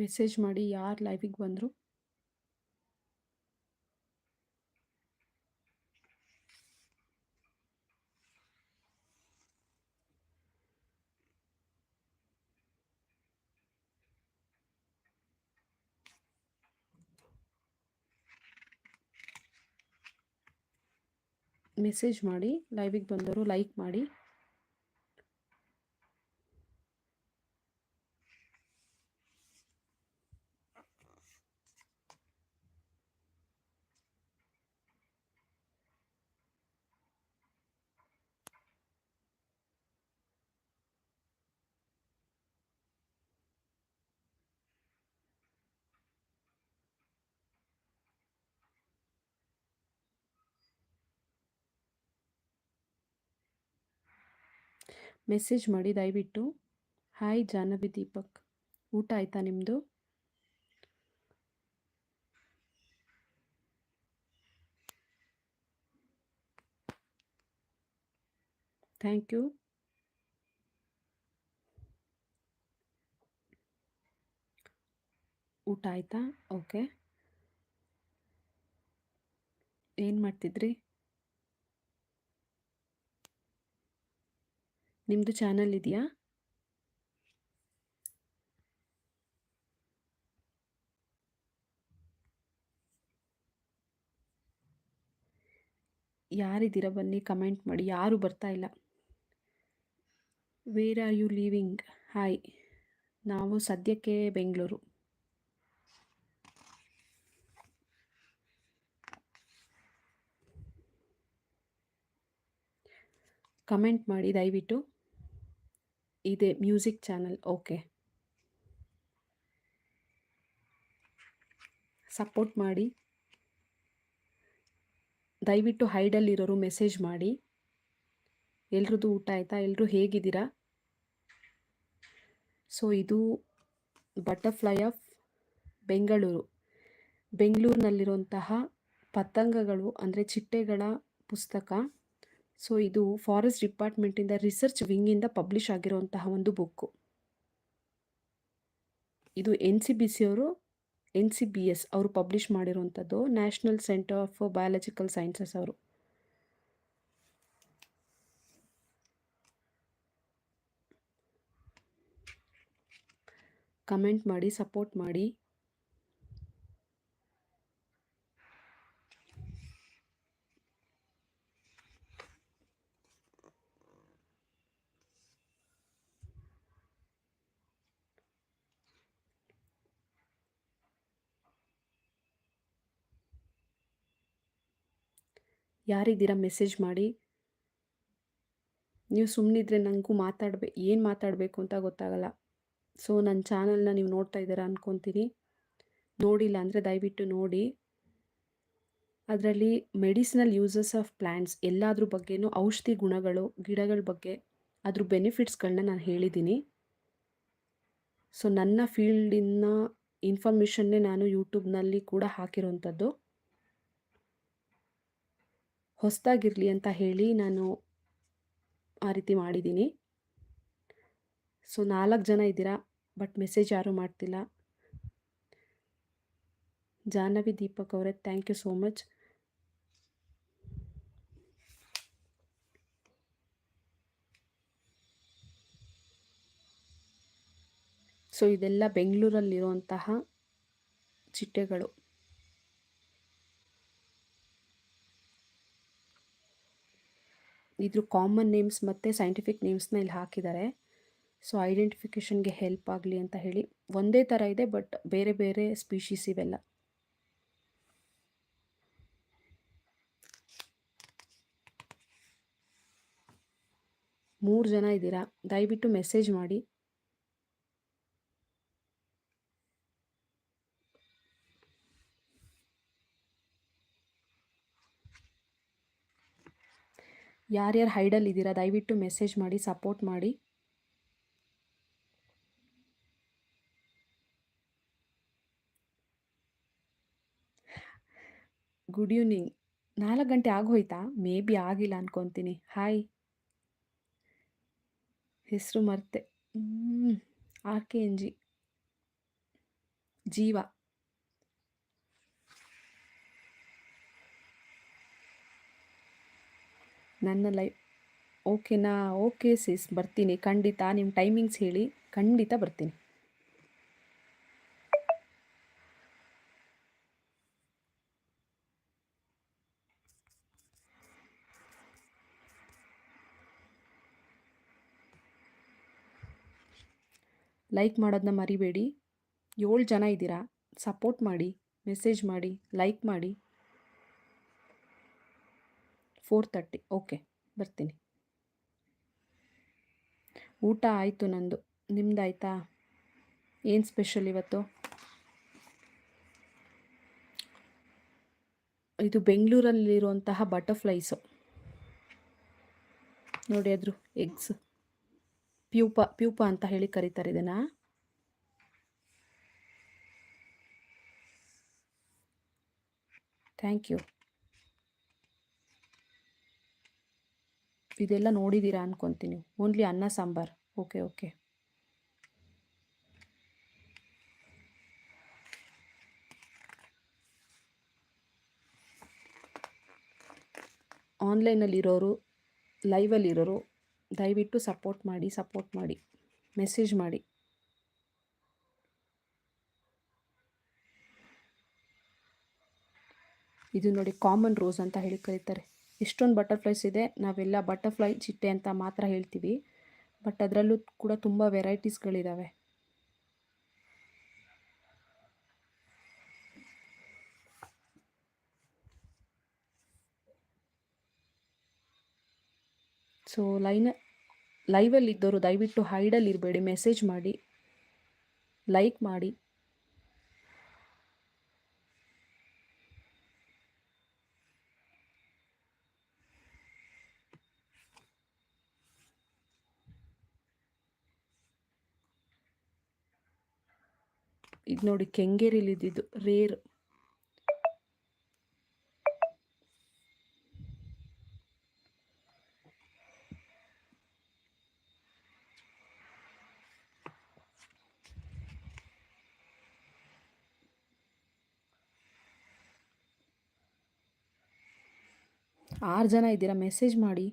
Message ಮಾಡಿ ಯಾರು ಲೈವಿಗೆ ಬಂದರು? ಮೆಸೇಜ್ ಮಾಡಿ ಲೈವಿಗೆ ಬಂದವರು ಲೈಕ್ ಮಾಡಿ. ಮೆಸೇಜ್ ಮಾಡಿ ದಯವಿಟ್ಟು. ಹಾಯ್ ಜಾಹ್ನವಿ ದೀಪಕ್. ಊಟ ಆಯ್ತಾ ನಿಮ್ಮದು ಥ್ಯಾಂಕ್ ಯು ಊಟ ಆಯ್ತಾ? ಓಕೆ ಏನು ಮಾಡ್ತಿದ್ರಿ? ನಿಮ್ಮದು ಚಾನಲ್ ಇದೆಯಾ? ಯಾರಿದ್ದೀರ ಬನ್ನಿ, ಕಮೆಂಟ್ ಮಾಡಿ. ಯಾರು ಬರ್ತಾ ಇಲ್ಲ. Where are you living hi ನಾವು ಸದ್ಯಕ್ಕೆ ಬೆಂಗಳೂರು. ಕಮೆಂಟ್ ಮಾಡಿ, ದಯವಿಟ್ಟು. ಇದೆ ಮ್ಯೂಸಿಕ್ ಚಾನಲ್ ಓಕೆ ಸಪೋರ್ಟ್ ಮಾಡಿ ದಯವಿಟ್ಟು ಹೈಡಲ್ಲಿರೋರು ಮೆಸೇಜ್ ಮಾಡಿ ಎಲ್ರದ್ದು ಊಟ ಆಯಿತಾ? ಎಲ್ಲರೂ ಹೇಗಿದ್ದೀರಾ? ಸೊ ಇದು ಬಟರ್ಫ್ಲೈ ಆಫ್ ಬೆಂಗಳೂರು ಬೆಂಗಳೂರಿನಲ್ಲಿರುವಂತಹ ಪತಂಗಗಳು, ಅಂದರೆ ಚಿಟ್ಟೆಗಳ ಪುಸ್ತಕ. ಸೊ ಇದು ಫಾರೆಸ್ಟ್ ಡಿಪಾರ್ಟ್ಮೆಂಟಿಂದ ರಿಸರ್ಚ್ ವಿಂಗಿಂದ ಪಬ್ಲಿಷ್ ಆಗಿರುವಂತಹ ಒಂದು ಬುಕ್ಕು. ಇದು ಎನ್ ಸಿ ಬಿ ಸಿ ಅವರು ಎನ್ ಸಿ ಬಿ ಎಸ್ ಅವರು ಪಬ್ಲಿಷ್ ಮಾಡಿರುವಂಥದ್ದು national centre of biological sciences ಅವರು. ಕಮೆಂಟ್ ಮಾಡಿ ಸಪೋರ್ಟ್ ಮಾಡಿ. ಯಾರಿದ್ದೀರಾ ಮೆಸೇಜ್ ಮಾಡಿ. ನೀವು ಸುಮ್ಮನಿದ್ರೆ ನನಗೂ ಮಾತಾಡ್ಬೇ, ಏನು ಮಾತಾಡಬೇಕು ಅಂತ ಗೊತ್ತಾಗಲ್ಲ. ಸೊ ನನ್ನ ಚಾನಲ್ನ ನೀವು ನೋಡ್ತಾ ಇದ್ದೀರಾ ಅಂದ್ಕೊತೀನಿ ನೋಡಿಲ್ಲ ಅಂದರೆ ದಯವಿಟ್ಟು ನೋಡಿ. ಅದರಲ್ಲಿ ಮೆಡಿಸಿನಲ್ ಯೂಸಸ್ ಆಫ್ ಪ್ಲ್ಯಾಂಟ್ಸ್ ಎಲ್ಲಾದ್ರ ಬಗ್ಗೆನೂ ಔಷಧಿ ಗುಣಗಳು, ಗಿಡಗಳ ಬಗ್ಗೆ ಅದ್ರ ಬೆನಿಫಿಟ್ಸ್ಗಳನ್ನ ನಾನು ಹೇಳಿದ್ದೀನಿ. ಸೊ, ನನ್ನ ಫೀಲ್ಡಿನ ಇನ್ಫಾರ್ಮೇಷನ್ನೇ ನಾನು ಯೂಟ್ಯೂಬ್ನಲ್ಲಿ ಕೂಡ ಹಾಕಿರೋಂಥದ್ದು. ಹೊಸದಾಗಿರಲಿ ಅಂತ ಹೇಳಿ ನಾನು ಆ ರೀತಿ ಮಾಡಿದ್ದೀನಿ. ಸೊ, ನಾಲ್ಕು ಜನ ಇದ್ದೀರಾ, ಬಟ್ ಮೆಸೇಜ್ ಯಾರೂ ಮಾಡ್ತಿಲ್ಲ. ಜಾಹ್ನವಿ, ದೀಪಕ್ ಅವರೇ, thank you so much. So, ಇದೆಲ್ಲ ಬೆಂಗಳೂರಲ್ಲಿರುವಂತಹ ಚಿಟ್ಟೆಗಳು. ಇದ್ರ ಕಾಮನ್ ನೇಮ್ಸ್ ಮತ್ತು ಸೈಂಟಿಫಿಕ್ ನೇಮ್ಸ್ನ ಇಲ್ಲಿ ಹಾಕಿದ್ದಾರೆ. ಸೊ ಐಡೆಂಟಿಫಿಕೇಷನ್ಗೆ ಹೆಲ್ಪ್ ಆಗಲಿ ಅಂತ ಹೇಳಿ ಒಂದೇ ಥರ ಇದೆ ಬಟ್ ಬೇರೆ ಬೇರೆ ಸ್ಪೀಶೀಸ್ ಇವೆಲ್ಲ. ಮೂರು ಜನ ಇದ್ದೀರಾ? ದಯವಿಟ್ಟು ಮೆಸೇಜ್ ಮಾಡಿ. ಯಾರ್ಯಾರು ಹೈಡಲ್ಲಿ ಇದ್ದೀರಾ, ದಯವಿಟ್ಟು ಮೆಸೇಜ್ ಮಾಡಿ ಸಪೋರ್ಟ್ ಮಾಡಿ. ಗುಡ್ ಈವ್ನಿಂಗ್ ನಾಲ್ಕು ಗಂಟೆ ಆಗೋಯ್ತಾ? ಮೇ ಬಿ ಆಗಿಲ್ಲ ಅನ್ಕೊತೀನಿ. ಹಾಯ್ ಹೆಸರು ಮರ್ತೆ. ಆರ್ ಕೆ ಎನ್ ಜಿ ಜೀವ. ನನ್ನ ಲೈಫ್ ಓಕೆನಾ ಓಕೆ ಸಿಸ್ ಬರ್ತೀನಿ. ಖಂಡಿತ ನಿಮ್ಮ ಟೈಮಿಂಗ್ಸ್ ಹೇಳಿ. ಖಂಡಿತ ಬರ್ತೀನಿ. ಲೈಕ್ ಮಾಡೋದನ್ನ ಮರಿಬೇಡಿ. ಏಳು ಜನ ಇದ್ದೀರಾ? ಸಪೋರ್ಟ್ ಮಾಡಿ. ಮೆಸೇಜ್ ಮಾಡಿ. ಲೈಕ್ ಮಾಡಿ. Four thirty. ಓಕೆ, ಬರ್ತೀನಿ. ಊಟ ಆಯಿತು ನಂದು. ನಿಮ್ದಾಯ್ತಾ? ಏನು ಸ್ಪೆಷಲ್ ಇವತ್ತು? ಇದು ಬೆಂಗಳೂರಲ್ಲಿರುವಂತಹ ಬಟರ್ಫ್ಲೈಸು. ನೋಡಿ ಅದ್ರ, ಎಗ್ಸ್. ಪ್ಯೂಪ ಪ್ಯೂಪ ಅಂತ ಹೇಳಿ ಕರೀತಾರೆ ಇದನ್ನು. Thank you. ಇದೆಲ್ಲ ನೋಡಿದ್ದೀರಾ ಅನ್ಕೊತೀನಿ. ಓನ್ಲಿ ಅನ್ನ, ಸಾಂಬಾರ್. Okay okay. ಆನ್ಲೈನಲ್ಲಿರೋರು, ಲೈವಲ್ಲಿರೋರು, ದಯವಿಟ್ಟು ಸಪೋರ್ಟ್ ಮಾಡಿ ಸಪೋರ್ಟ್ ಮಾಡಿ. ಮೆಸೇಜ್ ಮಾಡಿ. ಇದು ನೋಡಿ ಕಾಮನ್ ರೋಸ್ ಅಂತ ಹೇಳಿ ಕರೀತಾರೆ. ಎಷ್ಟೊಂದು ಬಟರ್ಫ್ಲೈಸ್ ಇದೆ. ನಾವೆಲ್ಲ ಬಟರ್ಫ್ಲೈ ಚಿಟ್ಟೆ ಅಂತ ಮಾತ್ರ ಹೇಳ್ತೀವಿ. ಬಟ್ ಅದರಲ್ಲೂ ಕೂಡ ತುಂಬ ವೆರೈಟೀಸ್ಗಳಿದ್ದಾವೆ ಸೊ ಲೈನ ಲೈವಲ್ಲಿ ಇದ್ದವರು ದಯವಿಟ್ಟು ಹೈಡಲ್ಲಿ ಇರಬೇಡಿ ಮೆಸೇಜ್ ಮಾಡಿ, ಲೈಕ್ ಮಾಡಿ. ಇದು ನೋಡಿ ಕೆಂಗೇರಿಲಿ ಇದ್ದಿದ್ದು ರೇರ್. ಆರು ಜನ ಇದ್ದೀರಾ? ಮೆಸೇಜ್ ಮಾಡಿ.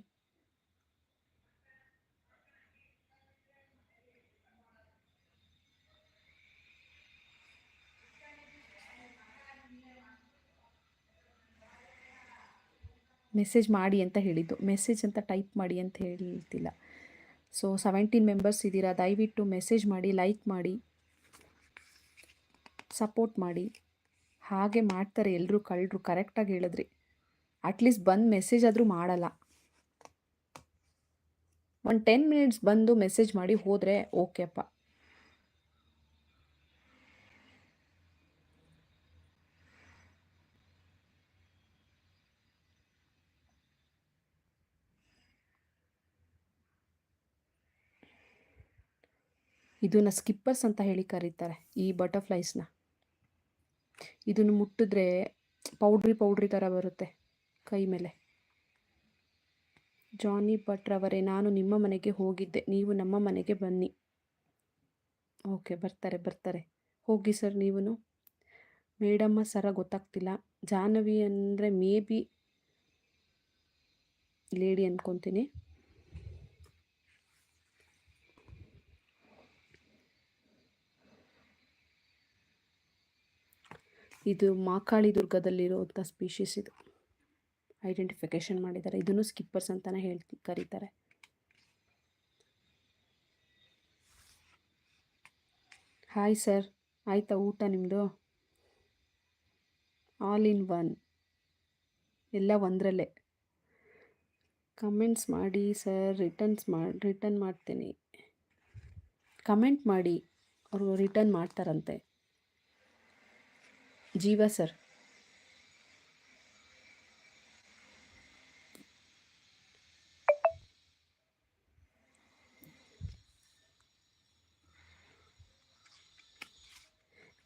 ಮೆಸೇಜ್ ಮಾಡಿ ಅಂತ ಹೇಳಿದ್ದು. ಮೆಸೇಜ್ ಅಂತ ಟೈಪ್ ಮಾಡಿ ಅಂತ ಹೇಳ್ತಿಲ್ಲ. ಸೊ ಸೆವೆಂಟೀನ್ ಮೆಂಬರ್ಸ್ ಇದ್ದೀರಾ? ದಯವಿಟ್ಟು ಮೆಸೇಜ್ ಮಾಡಿ, ಲೈಕ್ ಮಾಡಿ, ಸಪೋರ್ಟ್ ಮಾಡಿ. ಹಾಗೆ ಮಾಡ್ತಾರೆ ಎಲ್ಲರೂ ಕಳ್ಳರು ಕರೆಕ್ಟಾಗಿ ಹೇಳಿದ್ರಿ. ಅಟ್ಲೀಸ್ಟ್ ಬಂದು ಮೆಸೇಜ್ ಆದರೂ ಮಾಡಲ್ಲ. ಒಂದು ಟೆನ್ ಮಿನಿಟ್ಸ್ ಬಂದು ಮೆಸೇಜ್ ಮಾಡಿ ಹೋದರೆ ಓಕೆಪ್ಪ ಇದನ್ನು ಸ್ಕಿಪ್ಪರ್ಸ್ ಅಂತ ಹೇಳಿ ಕರೀತಾರೆ ಈ ಬಟರ್ಫ್ಲೈಸ್ನ ಇದನ್ನು ಮುಟ್ಟಿದ್ರೆ ಪೌಡ್ರಿ ಪೌಡ್ರಿ ಥರ ಬರುತ್ತೆ ಕೈ ಮೇಲೆ. ಜಾನಿ ಭಟ್ರವರೇ ನಾನು ನಿಮ್ಮ ಮನೆಗೆ ಹೋಗಿದ್ದೆ. ನೀವು ನಮ್ಮ ಮನೆಗೆ ಬನ್ನಿ. ಓಕೆ, ಬರ್ತಾರೆ ಬರ್ತಾರೆ. ಹೋಗಿ ಸರ್ ನೀವು ಮೇಡಮ್ಮ ಸರ ಗೊತ್ತಾಗ್ತಿಲ್ಲ. ಜಾಹ್ನವಿ ಅಂದರೆ ಮೇ ಬಿ ಲೇಡಿ ಅಂದ್ಕೊತೀನಿ ಇದು ಮಾಕಾಳಿ ದುರ್ಗದಲ್ಲಿರುವಂಥ ಸ್ಪೀಷೀಸ್ ಇದು. ಐಡೆಂಟಿಫಿಕೇಷನ್ ಮಾಡಿದ್ದಾರೆ. ಇದನ್ನು ಸ್ಕಿಪ್ಪರ್ಸ್ ಅಂತಲೇ ಹೇಳ್ತಿ, ಕರೀತಾರೆ. ಹಾಯ್ ಸರ್ ಆಯಿತಾ ಊಟ ನಿಮ್ಮದು ಆಲ್ ಇನ್ ಒನ್ ಎಲ್ಲ ಒಂದರಲ್ಲೇ. ಕಮೆಂಟ್ಸ್ ಮಾಡಿ ಸರ್ ರಿಟರ್ನ್ಸ್ ಮಾಡಿ ರಿಟರ್ನ್ ಮಾಡ್ತೀನಿ. ಕಮೆಂಟ್ ಮಾಡಿ. ಅವರು ರಿಟರ್ನ್ ಮಾಡ್ತಾರಂತೆ. ಜೀವ ಸರ್.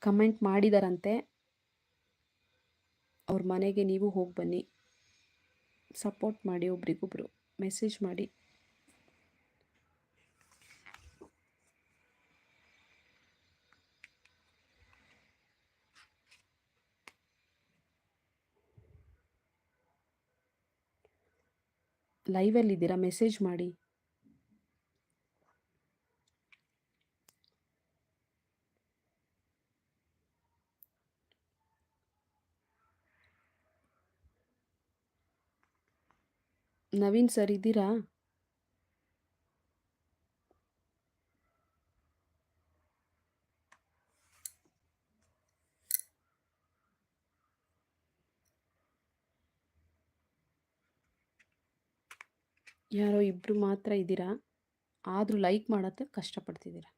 ಕಮೆಂಟ್ ಮಾಡಿದಾರಂತೆ ಅವ್ರ ಮನೆಗೆ ನೀವು ಹೋಗಿ ಬನ್ನಿ. ಸಪೋರ್ಟ್ ಮಾಡಿ ಒಬ್ರಿಗೊಬ್ರು. ಮೆಸೇಜ್ ಮಾಡಿ. ಲೈವಲ್ಲಿದ್ದೀರಾ? ಮೆಸೇಜ್ ಮಾಡಿ. ನವೀನ್ ಸರ್ ಇದ್ದೀರಾ? ಯಾರೋ ಇಬ್ಬರು ಮಾತ್ರ ಇದ್ದೀರಾ? ಆದರೂ ಲೈಕ್ ಮಾಡೋಕ್ಕೆ ಕಷ್ಟಪಡ್ತಿದ್ದೀರಾ?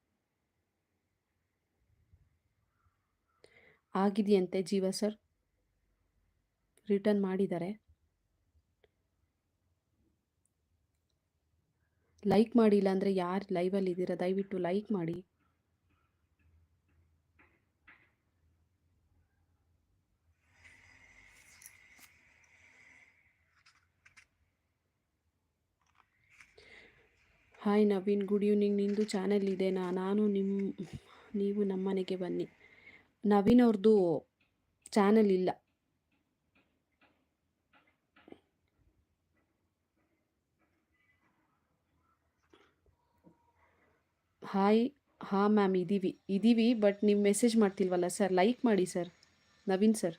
ಆಗಿದೆಯಂತೆ ಜೀವ ಸರ್. ರಿಟರ್ನ್ ಮಾಡಿದ್ದಾರೆ. ಲೈಕ್ ಮಾಡಿಲ್ಲ ಅಂದರೆ ಯಾರು ಲೈವಲ್ಲಿ ಇದ್ದೀರಾ? ದಯವಿಟ್ಟು ಲೈಕ್ ಮಾಡಿ. ಹಾಯ್ ನವೀನ್ ಗುಡ್ ಈವ್ನಿಂಗ್ ನಿಂದು ಚಾನೆಲ್ ಇದೆನಾ? ನಾನು ನಿಮ್ಮ ನೀವು ನಮ್ಮ ಮನೆಗೆ ಬನ್ನಿ. ನವೀನ್ ಅವ್ರದ್ದು ಚಾನೆಲ್ ಇಲ್ಲ. ಹಾಯ್ ಹಾಂ ಮ್ಯಾಮ್ ಇದ್ದೀವಿ ಇದ್ದೀವಿ ಬಟ್ ನೀವು ಮೆಸೇಜ್ ಮಾಡ್ತಿಲ್ವಲ್ಲ ಸರ್ ಲೈಕ್ ಮಾಡಿ ಸರ್ ನವೀನ್ ಸರ್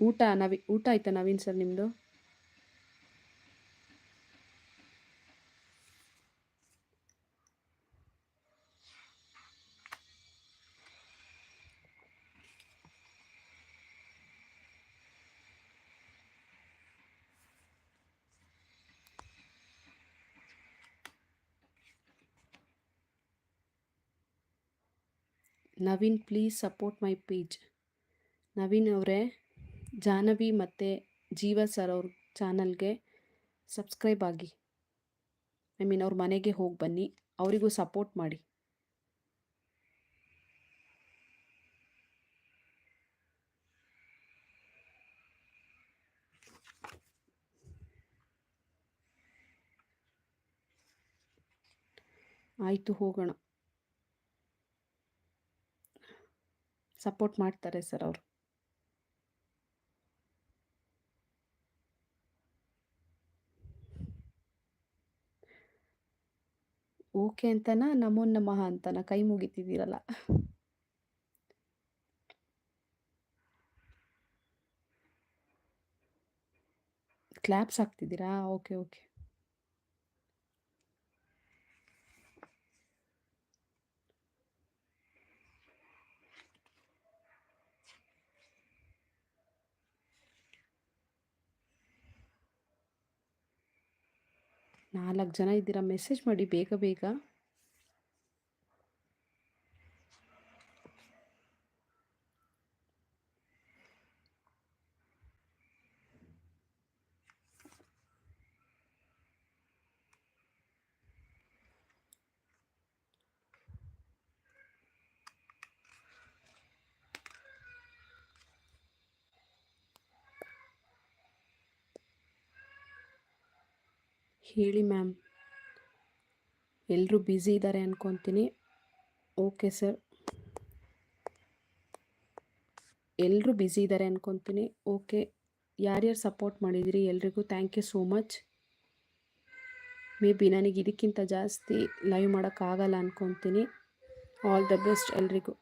ಊಟ ನವಿ ಊಟ ಆಯ್ತಾ ನವೀನ್ ಸರ್ ನಿಮ್ಮದು Naveen please support my page Naveen ಅವರೇ ಜಾಹ್ನವಿ ಮತ್ತು ಜೀವ ಸರ್ ಅವ್ರ ಚಾನಲ್ಗೆ ಸಬ್ಸ್ಕ್ರೈಬ್ ಆಗಿ. ಐ ಮೀನ್ ಅವ್ರ ಮನೆಗೆ ಹೋಗಿ ಬನ್ನಿ. ಅವರಿಗೂ ಸಪೋರ್ಟ್ ಮಾಡಿ. ಆಯಿತು ಹೋಗೋಣ. ಸಪೋರ್ಟ್ ಮಾಡ್ತಾರೆ ಸರ್ ಅವರು. ಓಕೆ ಅಂತನ ನಮೋ ನಮಃ ಅಂತನ? ಕೈ ಮುಗಿತಿದ್ದೀರಲ್ಲ. ಕ್ಲಾಪ್ಸ್ ಹಾಕ್ತಿದ್ದೀರಾ? Okay okay. ನಾಲ್ಕು ಜನ ಇದ್ದೀರಾ? ಮೆಸೇಜ್ ಮಾಡಿ ಬೇಗ ಬೇಗ. ಹೇಳಿ ಮ್ಯಾಮ್. ಎಲ್ಲರೂ ಬ್ಯುಸಿ ಇದ್ದಾರೆ ಅಂದ್ಕೊತೀನಿ ಓಕೆ ಸರ್. ಎಲ್ಲರೂ ಬ್ಯುಸಿ ಇದ್ದಾರೆ ಅಂದ್ಕೊತೀನಿ ಓಕೆ. ಯಾರ್ಯಾರು ಸಪೋರ್ಟ್ ಮಾಡಿದಿರಿ ಎಲ್ರಿಗೂ thank you so much. Maybe ನನಗೆ ಇದಕ್ಕಿಂತ ಜಾಸ್ತಿ ಲೈವ್ ಮಾಡೋಕ್ಕಾಗಲ್ಲ ಅಂದ್ಕೊತೀನಿ ಆಲ್ ದ ಬೆಸ್ಟ್ ಎಲ್ರಿಗೂ.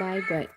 ಬಾಯ್ ಬಾಯ್.